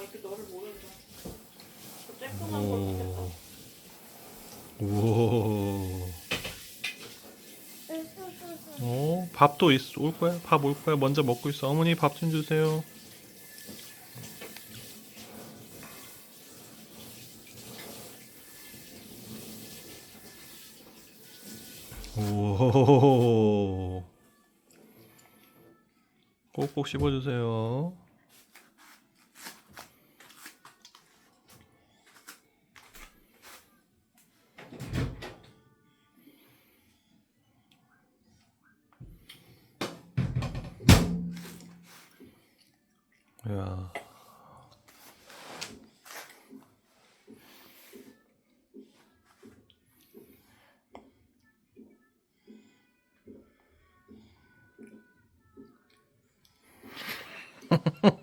아 이렇게 너를 모른다. 저 쬐끔한 걸 먹겠다. 우와. 어, 밥도 있, 올 거야? 밥 올 거야? 먼저 먹고 있어. 어머니 밥 좀 주세요. 오. 꼭꼭 씹어주세요. 야.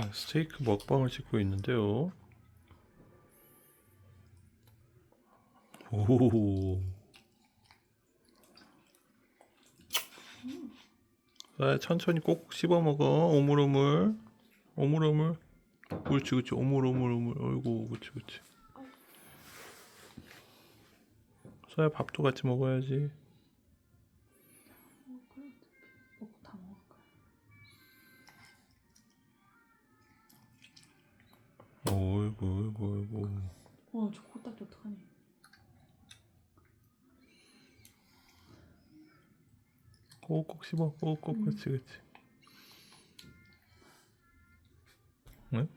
야, 스테이크 먹방을 찍고 있는데요. 오. 자, 천천히 꼭 씹어 먹어. 오물오물. 오물오물. 그렇지, 그렇지. 오물오물오물. 어이구, 그렇지, 그렇지. 서야 밥도 같이 먹어야지. 어이구, 어이구, 어이구. 와, 저 코딱지 어떡하니? 꼭꼭 씹어. 꼭꼭, 그렇지, 그렇지. 응?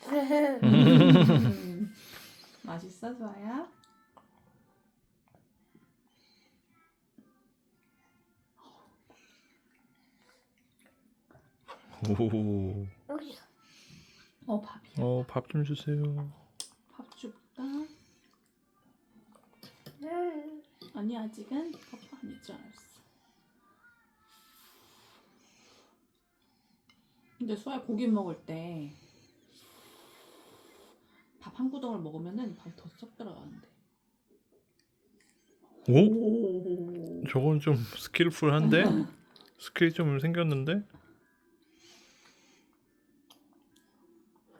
맛있어, 좋아요? 오. 어, 밥이야. 어, 밥 좀 주세요. 밥 줄까? 아니, 아직은 밥 아닐 줄 알았어. 근데 수아 고기 먹을 때 밥 한 구덩을 먹으면은 밥이 더쏙 들어가는데. 오? 저건 좀 스킬풀한데? 스킬이 좀 생겼는데?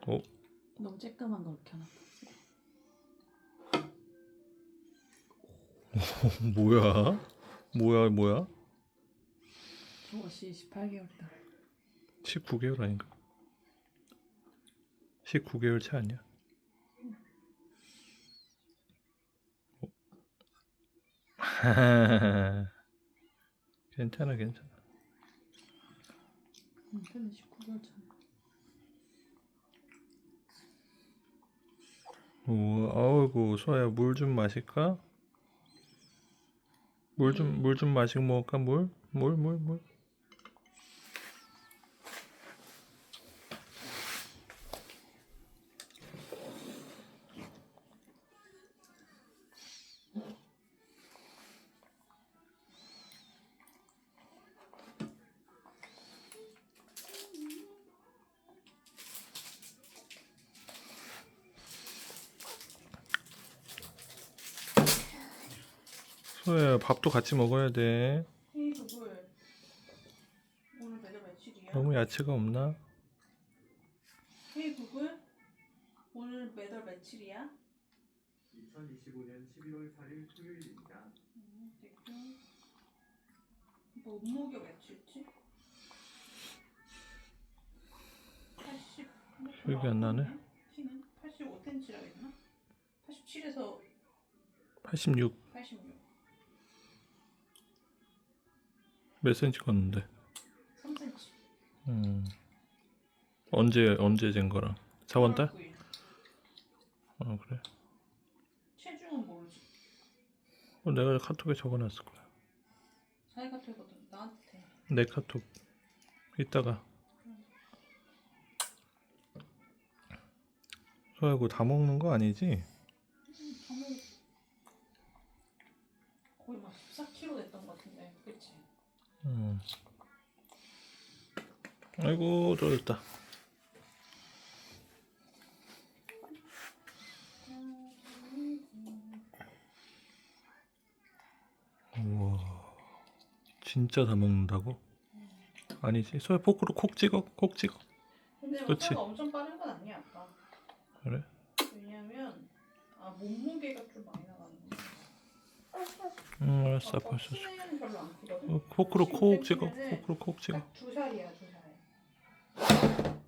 어? 너무 쬐끔한 걸 켜놨다. 뭐야? 뭐야, 뭐야? 저것이 18개월 딸. 19개월 아닌가? 19개월 차 아니야? 어? 괜찮아, 괜찮아. 응, 근데 19개월 차. 오, 아이고, 소아야, 물 좀 마실까? 물 좀, 물 좀 마시고 먹을까? 물? 물, 물, 물. 소아야, 밥도 같이 먹어야 돼. 헤이 구글. 오늘 매달 며칠이야? 너무 야채가 없나? 헤이 구글. 오늘 매달 며칠이야? 2025년 11월 8일 토요일입니다. 음. 뭐 몸무게 며칠지? 80. 기억이 안 나네. 키는 85cm라 했나? 87에서 86. 86. 몇 센치 컸는데? 3cm. 음. 언제 언제 잰 거랑? 4월 달? 9일. 어 그래. 체중은 모르지. 어, 내가 카톡에 적어놨을 거야. 사이가 되거든. 나한테. 내 카톡. 이따가. 소야 이거 다 먹는 거 아니지? 음. 아이고 떨어졌다 우와 진짜 다 먹는다고? 아니지 소에 포크로 콕 찍어 콕 찍어 근데 그치. 역사가 엄청 빠른 건 아니야 아빠 그래? 왜냐면 아 몸무게가 좀 많이 나가는 거. 응 음, 알았어 벌써 줘. 어, 어, 별로 안 크거든. 어, 포크로 콕 찍어. 포크로 콕 찍어. 딱 두 살이야 두 살.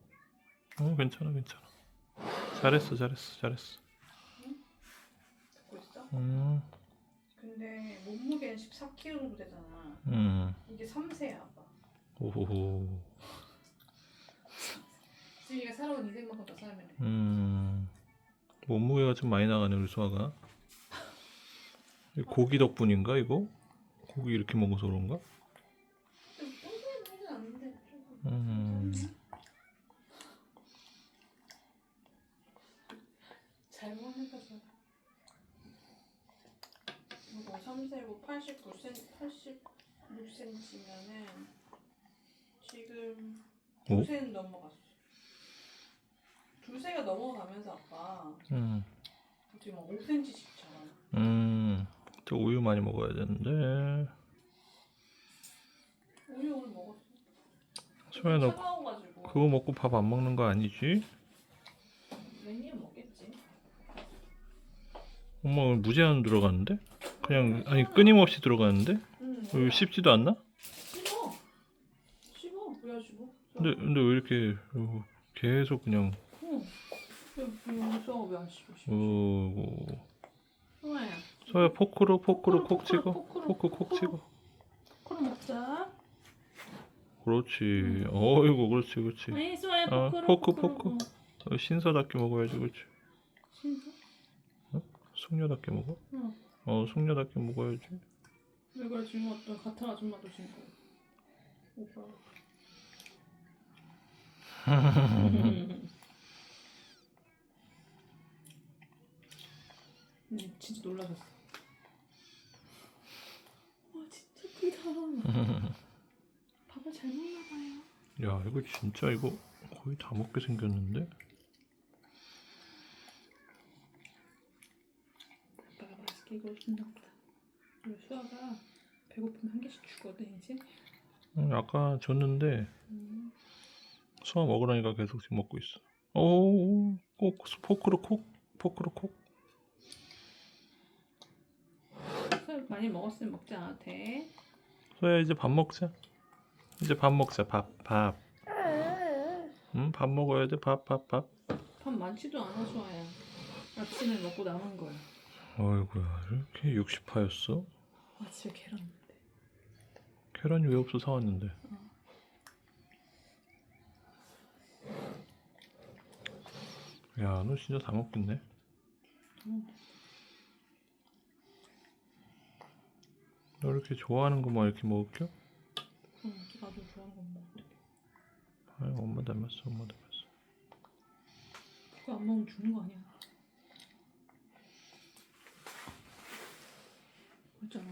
어, 괜찮아, 괜찮아. 잘했어, 잘했어, 잘했어. 듣고 있어? 음, 근데 몸무게는 14kg 정도 되잖아. 음, 이게 3세야 아빠. 오호호, 지민이가 살아온 인생만큼 더 살면 돼. 음. 몸무게가 좀 많이 나가네 우리. 이거 고기 덕분인가 이거? 고기 이렇게 먹어서 그런가? 음, 잘 먹는다 저. 이거 3세고 89cm, 86cm면은 지금 오? 두세는 넘어갔어. 두세가 넘어가면서 아빠 음, 지금 5cm씩 자라. 음. 저 우유 많이 먹어야 되는데. 우유 오늘 먹었어. 수아야 너 차가워가지고. 그거 먹고 밥 안 먹는 거 아니지? 맨일 먹겠지. 엄마 오늘 무제한 들어갔는데? 그냥 아니 끊임없이 들어갔는데? 응. 왜 씹지도 않나? 씹어. 씹어. 뭐야 씹어? 근데 근데 왜 이렇게 어, 계속 그냥 응. 왜 수아가 왜안 씹어? 씹어. 어 수아야. 서야 포크로 포크로 콕 찍어 포크로, 포크 콕 포크로. 찍어 코로 먹자. 그렇지 어이구 그렇지 그렇지 아니 수아야 어, 포크로. 포크. 포크. 어. 어, 신사답게 먹어야지 그렇지 진짜? 숙녀답게 먹어 응. 어 숙녀답게 먹어야지 왜 그래 지금 어떤 같은 아줌마도 신고. 오빠. 음, 진짜 놀라셨어. 와 진짜 크다. 밥을 잘 먹나 봐요. 야 이거 진짜 이거 거의 다 먹게 생겼는데 아빠가 맛있게 이걸 준다 보다. 우리 수아가 배고프면 한 개씩 주거든 이제. 응, 아까 줬는데 음. 수아 먹으라니까 계속 지금 먹고 있어 오 꼭 포크로 콕 포크로 콕 수아 많이 먹었으면 먹지 않아도 돼. 소야 이제 밥 먹자. 이제 밥 먹자. 밥 밥. 응? 밥 먹어야 돼. 밥밥 밥. 밥 많지도 않아 수아야. 아침에 먹고 남은 거야. 어이구야 이렇게 60파였어? 아 집에 계란 없는데. 계란이 왜 없어 사왔는데? 야 너 진짜 다 먹겠네. 응. 너 이렇게 좋아하는 거만 이렇게 먹을게? 응, 나도 좋아하는 건 먹어. 아유 엄마 닮았어 엄마 닮았어. 그거 안 먹으면 죽는 거 아니야? 맞잖아.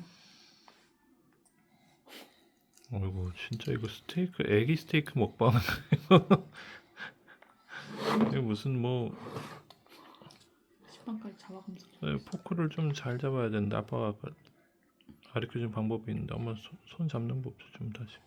어이구 진짜 이거 스테이크 애기 스테이크 먹방 이거 무슨 뭐 식빵까지 잡아가면서. 네, 포크를 좀 잘 잡아야 되는데 아빠가 아까 가르쳐준 방법이 있는데 엄마 손, 손 잡는 법좀 다시.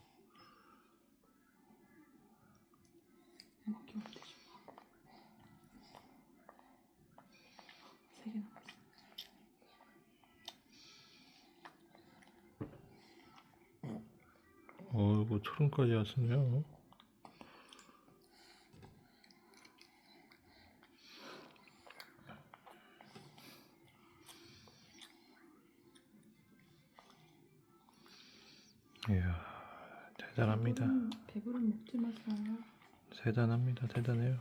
어이구 초름까지 왔으면 이야 대단합니다 배부른, 배부른 먹지 마서. 대단합니다 대단해요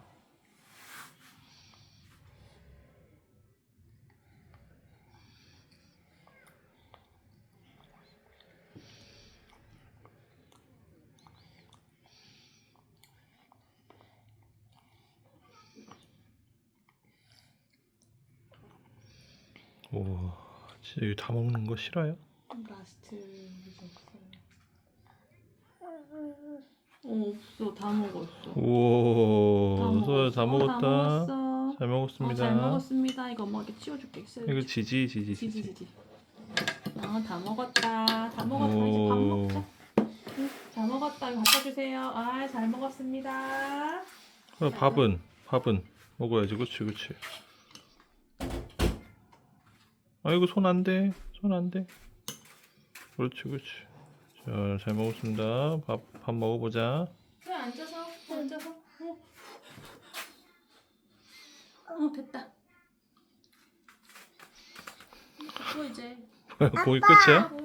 오 진짜 이거 다 먹는 거 싫어요? 라스트 이제 없어요. 어 없어 다 먹었어. 우와 소야 다 어, 먹었다 다 먹었어. 잘 어, 먹었습니다 잘 먹었습니다. 이거 엄마가 치워줄게. 이거 지지 지지 지지 지지 지지. 어 다 먹었다. 다 먹었다. 이제 밥 오. 먹자. 응, 잘 먹었다. 이거 주세요. 아, 잘 먹었습니다. 그럼 밥은 밥은 먹어야지 그렇지 그렇지 아이고 손 안 돼 손 안 돼 그렇지 그렇지 자 잘 먹었습니다 밥 밥 먹어보자 그래 앉아서 앉아서. 어. 어 됐다. 또 이제 고기 끝이야? 어,